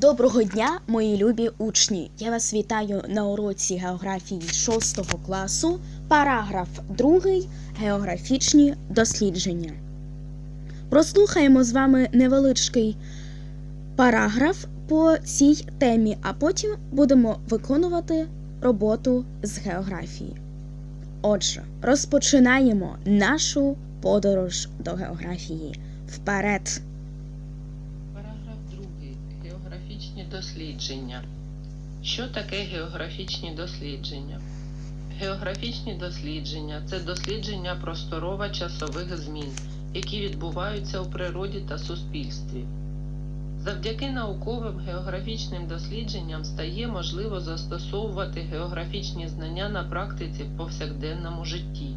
Доброго дня, мої любі учні! Я вас вітаю на уроці географії 6 класу, параграф 2 Географічні дослідження. Прослухаємо з вами невеличкий параграф по цій темі, а потім будемо виконувати роботу з географії. Отже, розпочинаємо нашу подорож до географії. Вперед! Параграф 2. Географічні дослідження. Що таке географічні дослідження? Географічні дослідження це дослідження просторово-часових змін, які відбуваються у природі та суспільстві. Завдяки науковим географічним дослідженням стає можливо застосовувати географічні знання на практиці в повсякденному житті.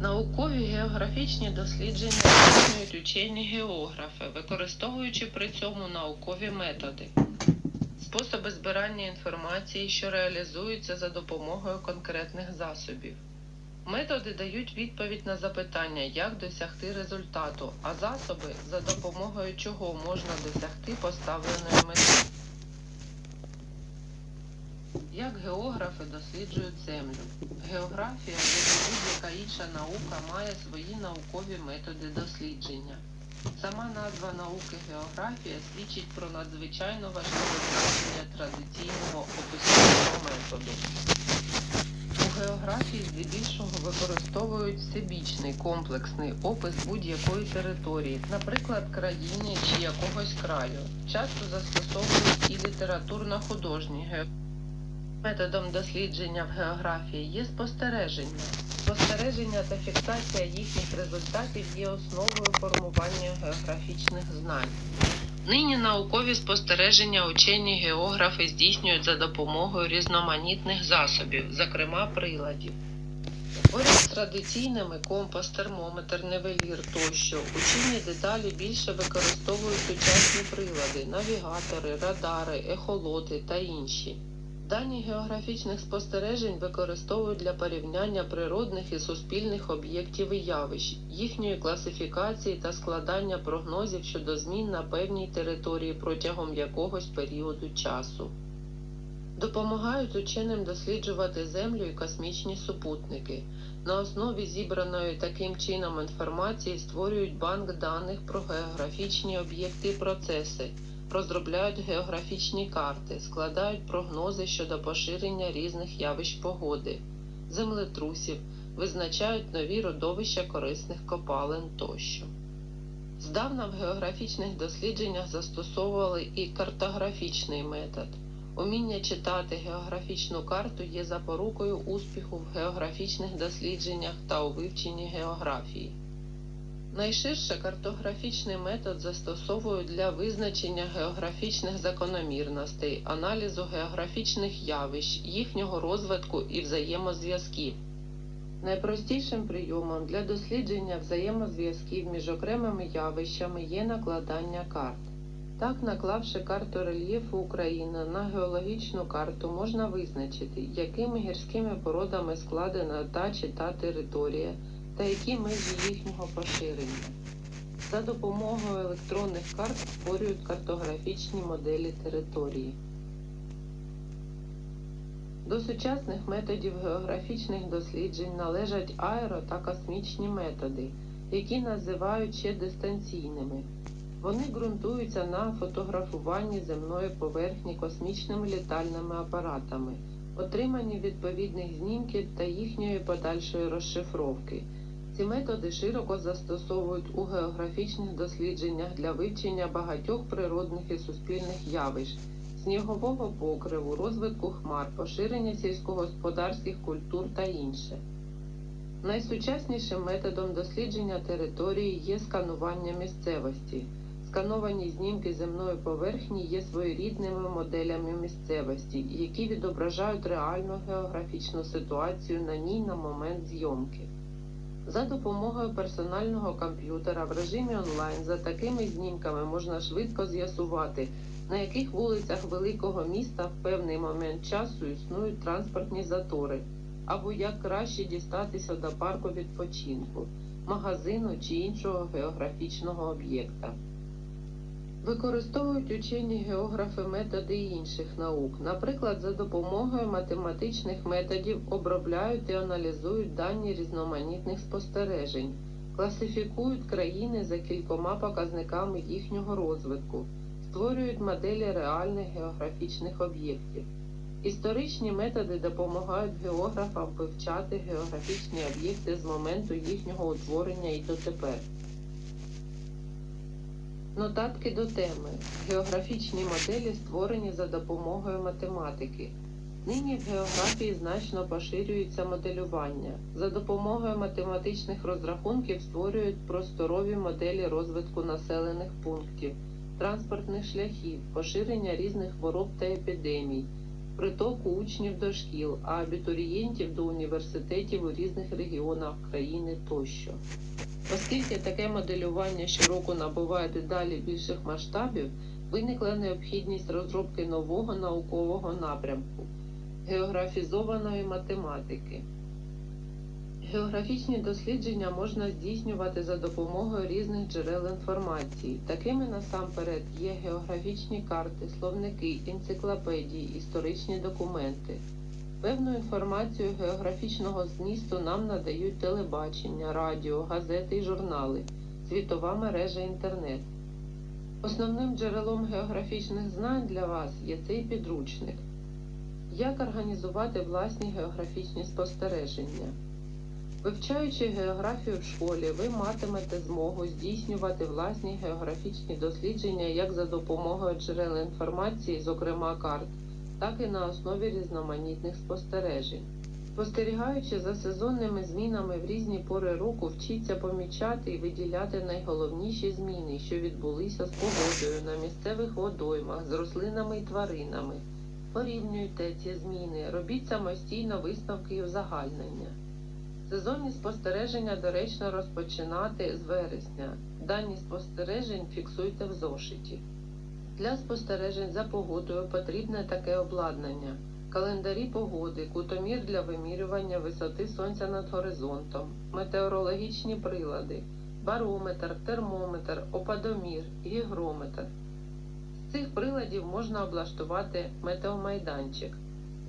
Наукові географічні дослідження здійснюють учені географи, використовуючи при цьому наукові методи, способи збирання інформації, що реалізуються за допомогою конкретних засобів. Методи дають відповідь на запитання, як досягти результату, а засоби, за допомогою чого можна досягти поставленої мети. Як географи досліджують землю? Географія, як і будь-яка інша наука, має свої наукові методи дослідження. Сама назва науки географія свідчить про надзвичайно важливе значення традиційного описового методу. У географії здебільшого використовують всебічний комплексний опис будь-якої території, наприклад, країни чи якогось краю. Часто застосовують і літературно-художні географії. Методом дослідження в географії є спостереження. Спостереження та фіксація їхніх результатів є основою формування географічних знань. Нині наукові спостереження учені географи здійснюють за допомогою різноманітних засобів, зокрема приладів. Поряд з традиційними компас, термометр, невелір тощо, учені дедалі більше використовують сучасні прилади, навігатори, радари, ехолоти та інші. Дані географічних спостережень використовують для порівняння природних і суспільних об'єктів і явищ, їхньої класифікації та складання прогнозів щодо змін на певній території протягом якогось періоду часу. Допомагають ученим досліджувати Землю і космічні супутники. На основі зібраної таким чином інформації створюють банк даних про географічні об'єкти і процеси розробляють географічні карти, складають прогнози щодо поширення різних явищ погоди, землетрусів, визначають нові родовища корисних копалин тощо. Здавна в географічних дослідженнях застосовували і картографічний метод. Уміння читати географічну карту є запорукою успіху в географічних дослідженнях та у вивченні географії. Найширше картографічний метод застосовують для визначення географічних закономірностей, аналізу географічних явищ, їхнього розвитку і взаємозв'язків. Найпростішим прийомом для дослідження взаємозв'язків між окремими явищами є накладання карт. Так, наклавши карту рельєфу України на геологічну карту, можна визначити, якими гірськими породами складена та чи та територія та які межі їхнього поширення. За допомогою електронних карт створюють картографічні моделі території. До сучасних методів географічних досліджень належать аеро та космічні методи, які називають ще дистанційними. Вони ґрунтуються на фотографуванні земної поверхні космічними літальними апаратами, отриманні відповідних знімків та їхньої подальшої розшифровки. Ці методи широко застосовують у географічних дослідженнях для вивчення багатьох природних і суспільних явищ, снігового покриву, розвитку хмар, поширення сільськогосподарських культур та інше. Найсучаснішим методом дослідження території є сканування місцевості. Скановані знімки земної поверхні є своєрідними моделями місцевості, які відображають реальну географічну ситуацію на ній на момент зйомки. За допомогою персонального комп'ютера в режимі онлайн за такими знімками можна швидко з'ясувати, на яких вулицях великого міста в певний момент часу існують транспортні затори, або як краще дістатися до парку відпочинку, магазину чи іншого географічного об'єкта. Використовують учені географи методи інших наук. Наприклад, за допомогою математичних методів обробляють і аналізують дані різноманітних спостережень, класифікують країни за кількома показниками їхнього розвитку, створюють моделі реальних географічних об'єктів. Історичні методи допомагають географам вивчати географічні об'єкти з моменту їхнього утворення і дотепер. Нотатки до теми. Географічні моделі створені за допомогою математики. Нині в географії значно поширюється моделювання. За допомогою математичних розрахунків створюють просторові моделі розвитку населених пунктів, транспортних шляхів, поширення різних хвороб та епідемій, притоку учнів до шкіл, а абітурієнтів до університетів у різних регіонах країни тощо. Оскільки таке моделювання щороку набуває дедалі більших масштабів, виникла необхідність розробки нового наукового напрямку географізованої математики. Географічні дослідження можна здійснювати за допомогою різних джерел інформації. Такими насамперед є географічні карти, словники, енциклопедії, історичні документи. Певну інформацію географічного змісту нам надають телебачення, радіо, газети і журнали, світова мережа інтернет. Основним джерелом географічних знань для вас є цей підручник. Як організувати власні географічні спостереження? Вивчаючи географію в школі, ви матимете змогу здійснювати власні географічні дослідження як за допомогою джерел інформації, зокрема карт, так і на основі різноманітних спостережень. Спостерігаючи за сезонними змінами в різні пори року, вчіться помічати і виділяти найголовніші зміни, що відбулися з погодою на місцевих водоймах, з рослинами і тваринами. Порівнюйте ці зміни, робіть самостійно висновки і узагальнення. Сезонні спостереження доречно розпочинати з вересня. Дані спостережень фіксуйте в зошиті. Для спостережень за погодою потрібне таке обладнання: календарі погоди, кутомір для вимірювання висоти сонця над горизонтом, метеорологічні прилади, барометр, термометр, опадомір, гігрометр. З цих приладів можна облаштувати метеомайданчик.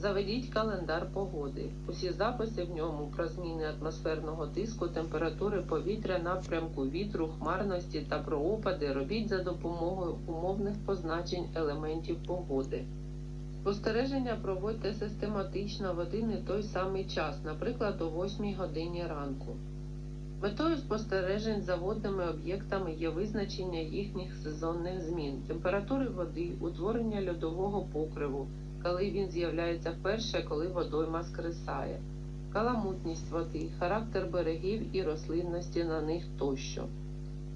Заведіть календар погоди. Усі записи в ньому про зміни атмосферного тиску, температури повітря, напрямку вітру, хмарності та про опади робіть за допомогою умовних позначень елементів погоди. Спостереження проводьте систематично в один і той самий час, наприклад, о 8 годині ранку. Метою спостережень за водними об'єктами є визначення їхніх сезонних змін, температури води, утворення льодового покриву, коли він з'являється вперше, коли водойма скресає, каламутність води, характер берегів і рослинності на них тощо.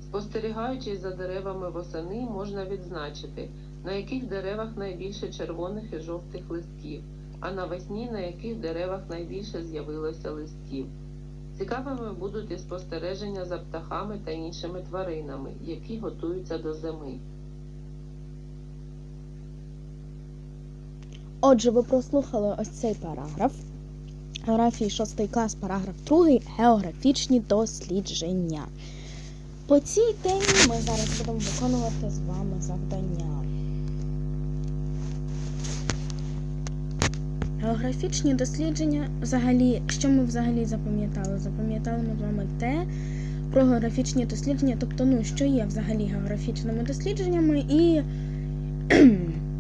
Спостерігаючи за деревами восени, можна відзначити, на яких деревах найбільше червоних і жовтих листків, а навесні на яких деревах найбільше з'явилося листів. Цікавими будуть і спостереження за птахами та іншими тваринами, які готуються до зими. Отже, ви прослухали ось цей параграф. Географії 6 клас, параграф 2. Географічні дослідження. По цій темі ми зараз будемо виконувати з вами завдання. Географічні дослідження взагалі, що ми взагалі запам'ятали? Запам'ятали ми з вами те про географічні дослідження, тобто, ну, що є взагалі географічними дослідженнями і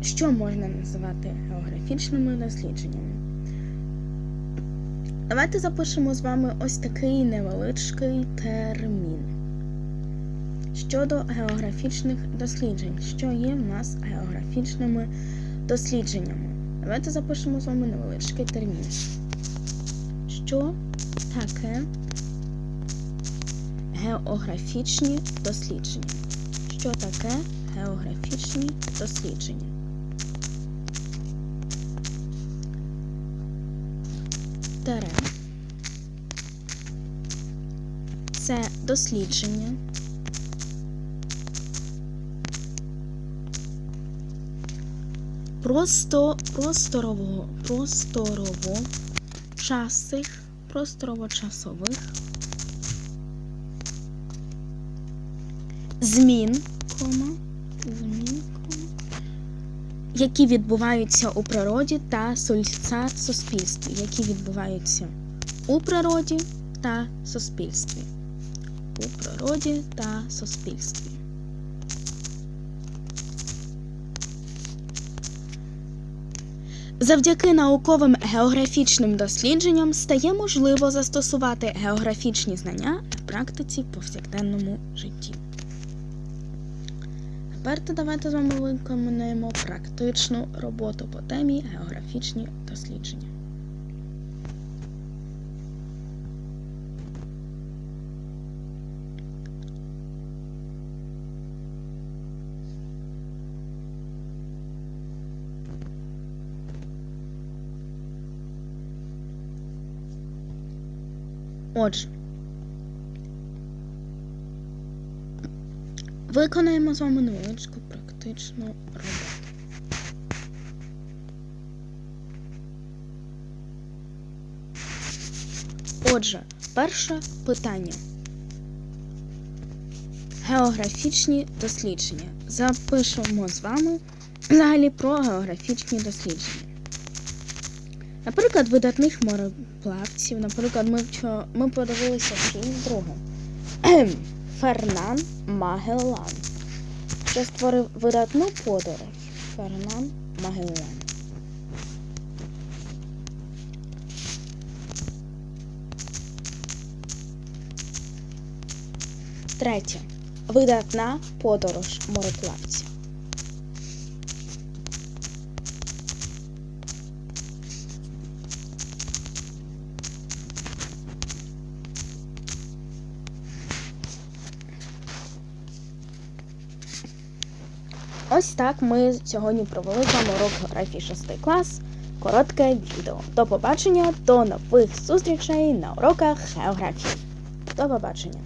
що можна називати географічними дослідженнями. Давайте запишемо з вами ось такий невеличкий термін. Щодо географічних досліджень, що є в нас географічними дослідженнями. Давайте запишемо з вами невеличкий термін. Що таке географічні дослідження? Що таке географічні дослідження? Тере. Це дослідження. Просто просторово, просторово часих, просторово-часових змін, кома, які відбуваються у природі та суспільстві, які відбуваються у природі та суспільстві. У природі та суспільстві. Завдяки науковим географічним дослідженням стає можливо застосувати географічні знання на практиці в повсякденному житті. Тепер давайте з вами виконаємо практичну роботу по темі географічні дослідження. Отже, виконаємо з вами невеличку практичну роботу. Отже, перше питання. Географічні дослідження. Запишемо з вами взагалі про географічні дослідження. Наприклад, видатних мореплавців, наприклад, ми, вчо... ми подивилися фільм другим. Фернан Магеллан, що створив видатну подорож. Фернан Магеллан. Третє. Видатна подорож мореплавця. Ось так ми сьогодні провели з урок географії 6 клас. Коротке відео. До побачення, до нових зустрічей на уроках географії. До побачення.